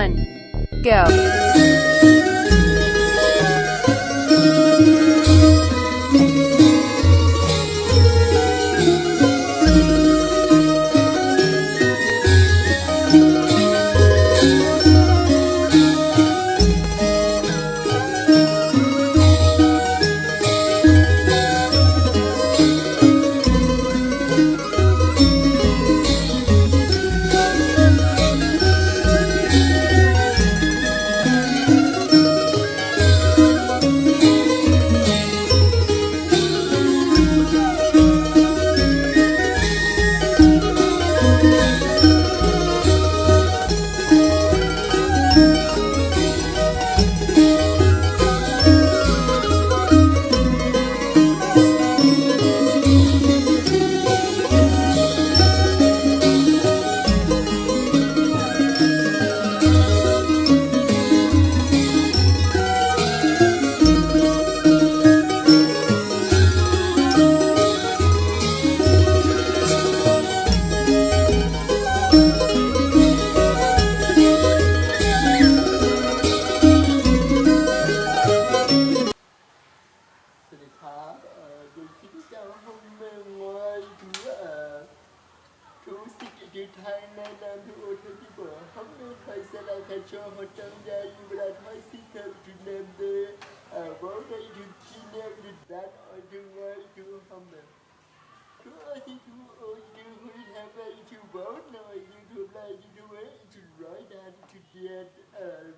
one, go.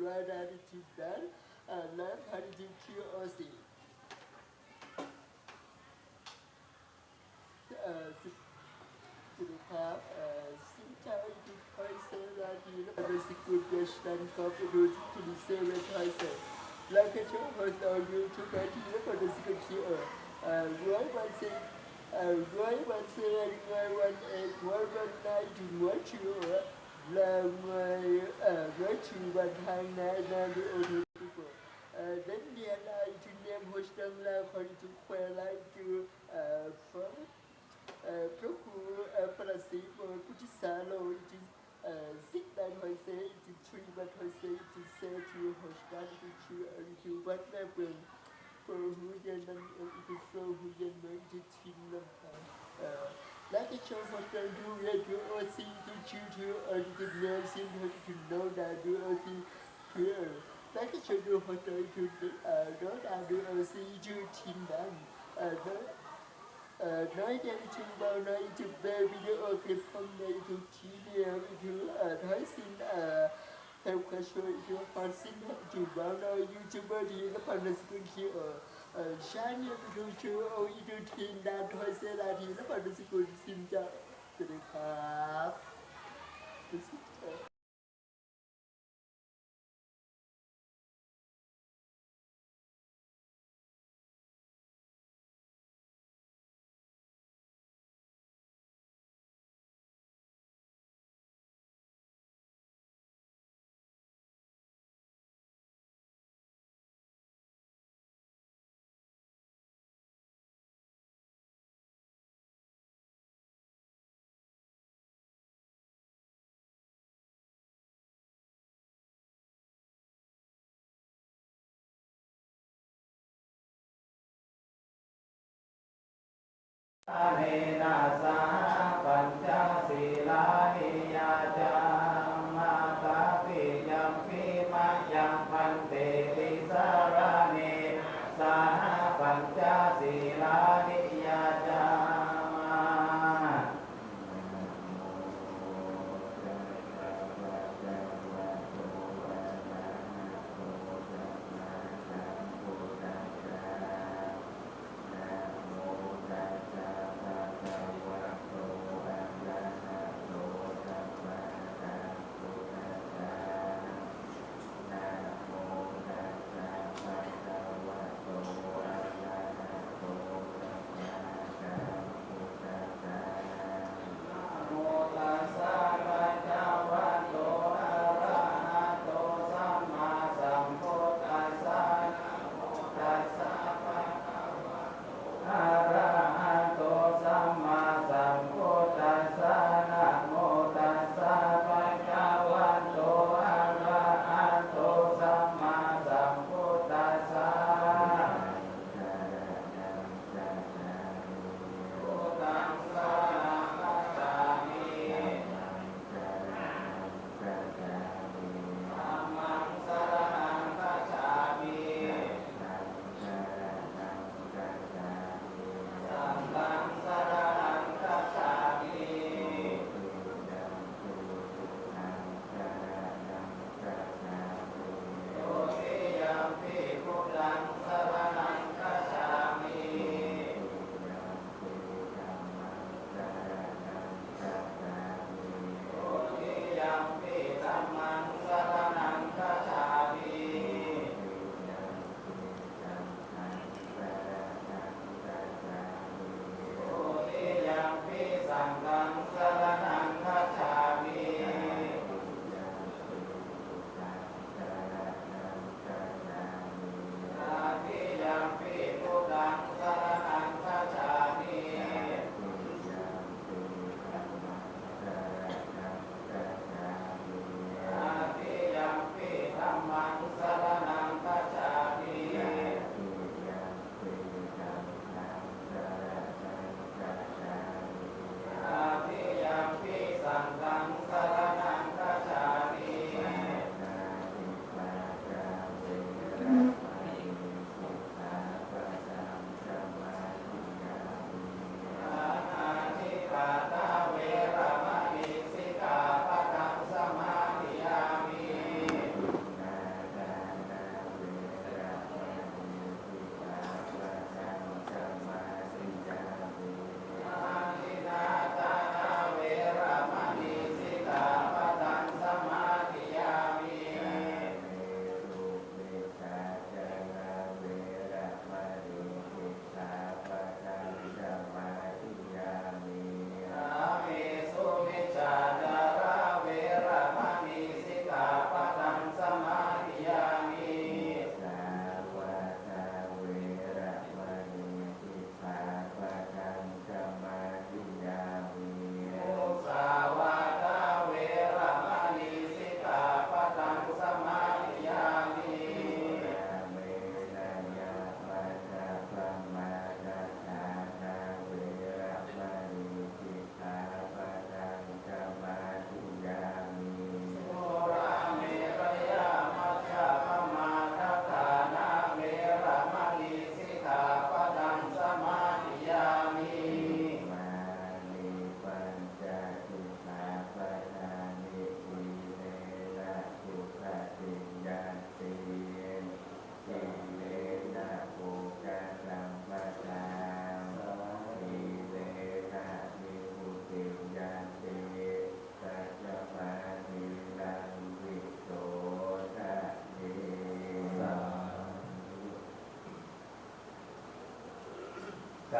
right attitude bad, and left do curiosity. Uh, to have a sincerity person that you know, a good Western confidence to the same person. Like a show host on YouTube at you for the secret year. Roy one six, why, one seven, Why one eight, Why one nine to watch làm với chị Hoàng Thanh đã ra ôn ô thơ của đến nhà lại thì em hồi sân là khỏi chúng khỏe lại từ trước rất của bác sĩ của chị xã lôi chị xích đàn hồi xế chị truy bắt hồi xế chị xe chị hồi sân chị chị ẩn chị bắt ra vườn phở hữu dân năng ẩn chị sơ hữu dân năng chị chinh lâm let the children stand to let you all see the children and the nursing to know that you all see here. Let the children stand to know that you all see you team them. Nói đem chư bao nói chư bê video ở hôm nay thì chỉ điểm thứ nói xin theo khá sôi cho phần xin hẹn bao nói youtuber thì các bạn là xin kia ở shani kutushu au idutinda twese lati sabantu sikulisimja สวัสดีครับ पंचशीला Mata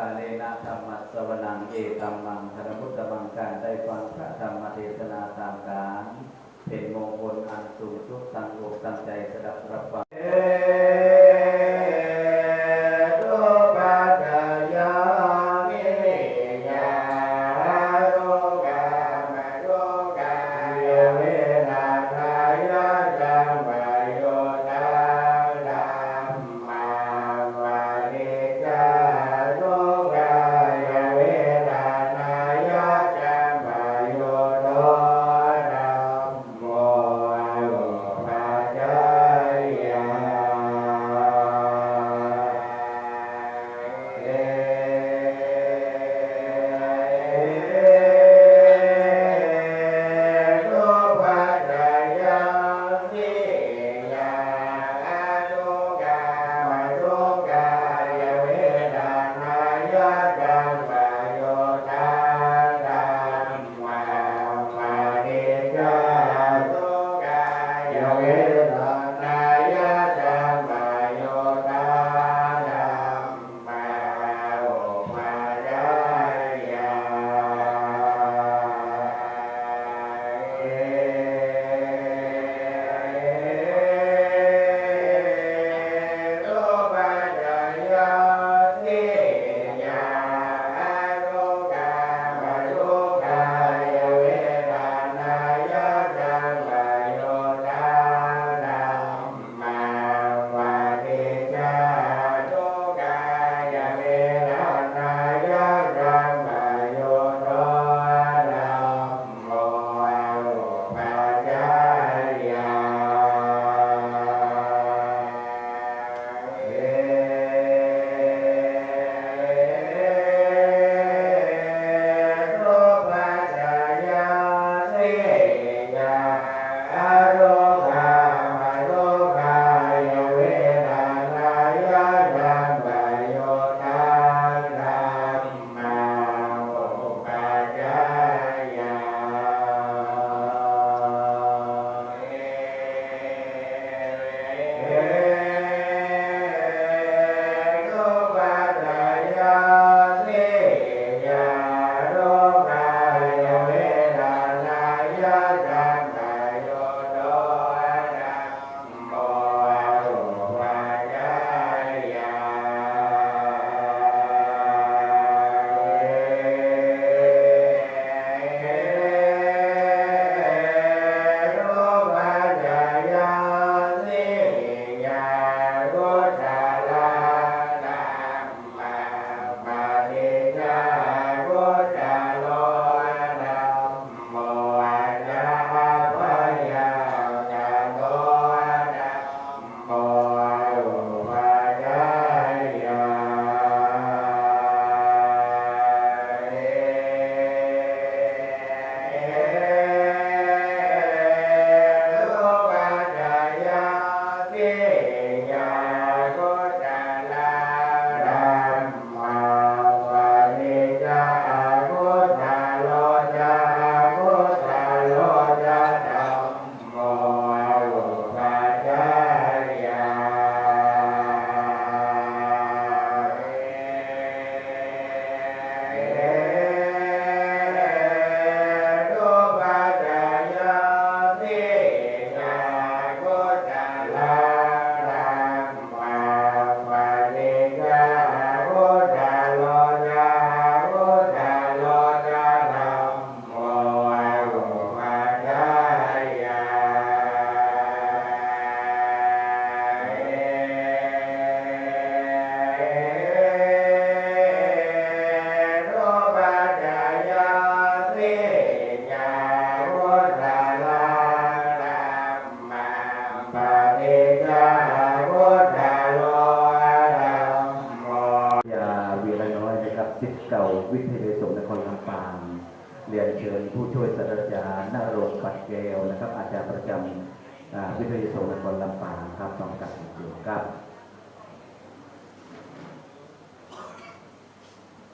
การเลนธรรมะสวนังเอธรรมังธนพุทธบังการได้ฟังพระธรรมเทศนาตามการ เป็นมงคลอันสูงสุดตั้งอกตั้งใจสดับรับฟัง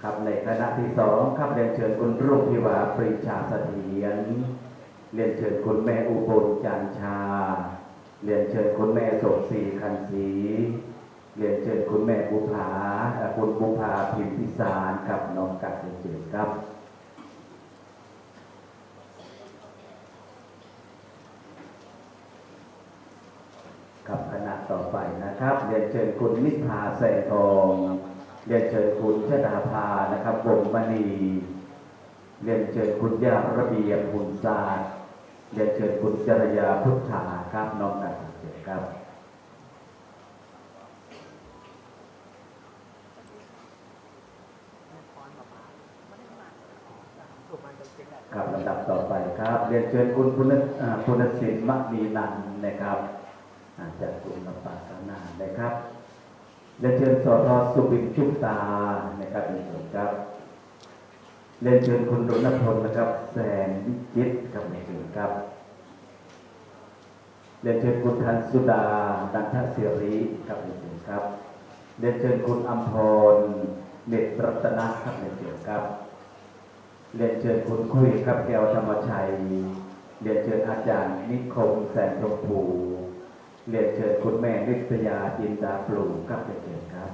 ครับในคณะที่สองครับเรียนเชิญคุณรุ่งพิวาปรีชาเสถียรเรียนเชิญคุณแม่อุบลจันชา เรียนเชิญคุณแม่สมศรีคันศรีเรียนเชิญคุณแม่บุภาคุณบุภาพิมพิสารกับน้องกัดเรียนเชิญครับครับคณะต่อไปนะครับเรียนเชิญคุณนิพาแสงทอง เรียนเชิญคุณชดาภานะครับวงมณีเรียนเชิญคุณยาระเบียบหุ่นซาดเรียนเชิญคุณจรยาพุทธาครับน้องกันเชิญครับครับลำดับต่อไปครับ เรียนเชิญคุณคุณคุณศิลป์มณีนันท์นะครับอาจากกลุ่มลำปางข้านานะครับ เรียนเชิญสทสุบินชุบตานะครับเรียนเชิญครับเรียนเชิญคุณรณพลนะครับแสนวิจิตครับเรียนเชิญครับเรียนเชิญคุณทันสุดาดันทศิริครับเรียนเชิญครับเรียนเชิญคุณอัมพรเด็ดรัตนะครับเรียนเชิญครับเรียนเชิญคุณคุยครับแก้วธรรมชัยเรียนเชิญอาจารย์นิคมแสนชมพู เรียนเชิญคุณแม่นิตยาจินดาปลูกครับเรียนเชิญครับ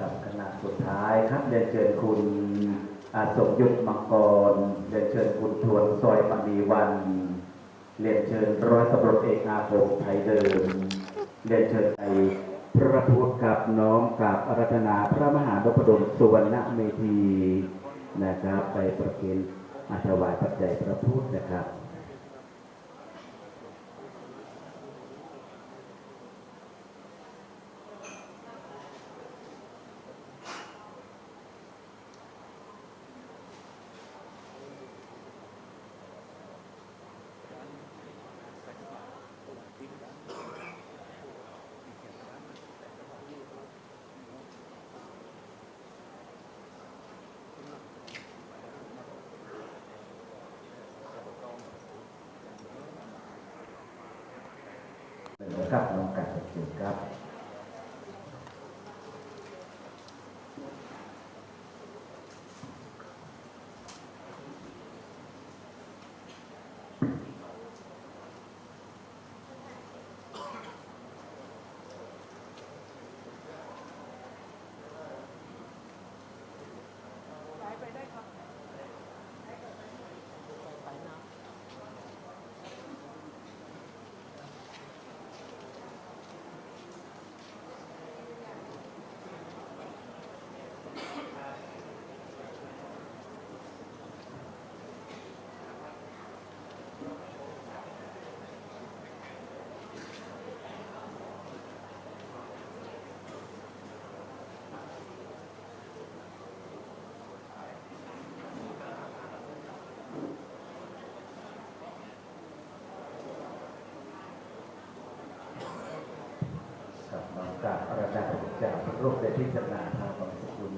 กับคณะสุดท้ายครับเรียนเชิญคุณอาสมยุทธมังกรเรียนเชิญคุณทวนซอยมณีวันเรียนเชิญร้อยตำรวจเอกอาภพไทยเดิมเรียนเชิญในพระพุทธกับน้อมกับอารัธนาพระมหานพดลสุวรรณเมธี นะครับ ไปประเคนอาถวายปัจจัยพระพุทธนะครับ ครับน้องกัดเชิญครับ กับน้องกับอาราธนาจากพระรูปในที่จำนายทางของสกุล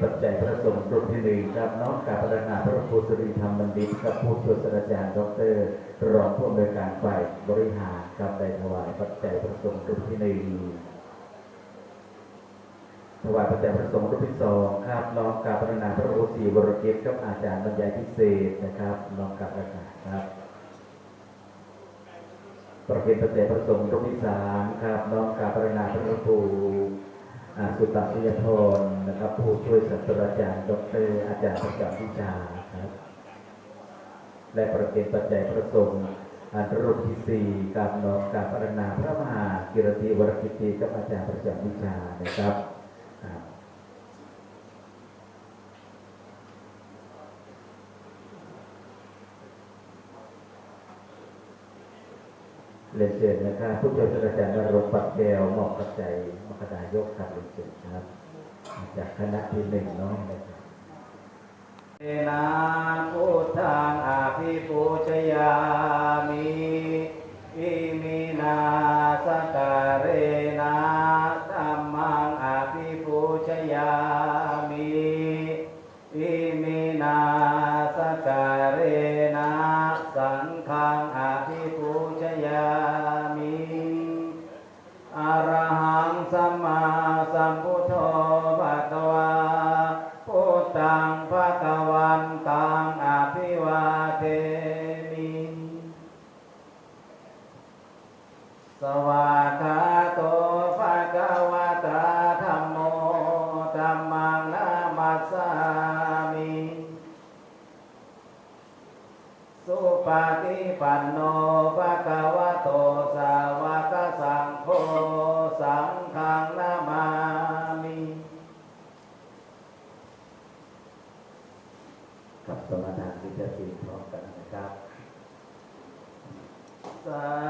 ประจจัยพระสงฆ์รูปที่หนึ่งครับน้องกาบพัฒนาพระพุทธรีธรรมบัณฑิตกับผู้ช่วยศาสตราจารย์ดรรองผู้อำนวยการฝ่ายบริหารกับได้ถวายปัจจัยพระสงฆ์รูปที่หนึ่งถวายปัจจัยพระสงฆ์รูปที่สองครับน้องกาบพัฒนาพระโอสีบรเกตกับอาจารย์บรรยายพิเศษนะครับน้องกาบพัฒนาครับประเคนปัจจัยพระสงฆ์รูปที่สามครับน้องกาบพัฒนาพระครู สุตตพิยพรนะครับ ผู้ช่วยศาสตราจารย์ ดรอาจารย์ประจำวิชาครับ และประเก็นปัจจัยประสงค์อันรูปที่สี่กับน้อมกับพระนาพระมหากิรติวรกิติกับอาจารย์ประจำวิชานะครับอ่าเรียนเชิญนะครับผู้ช่วยศาสตราจารย์นรงค์ปักแก้วมอบปัจจัยมกดายกครับเรียนเชิญครับ จากคณะที่หนึ่งเน้องนะครับเอนาพุทธังอาภิปูชยามิอิมินาสการเรนะธัมมังอาภิปูชยา สวากขาโตภะคะวะตาธัมโมธัมมังนามัสสามิ สุปฏิปันโนภะคะวะโตสาวกสังโฆสังฆังนามามิกับสมทานที่จะสิ่งพร้อมกันนะครับสา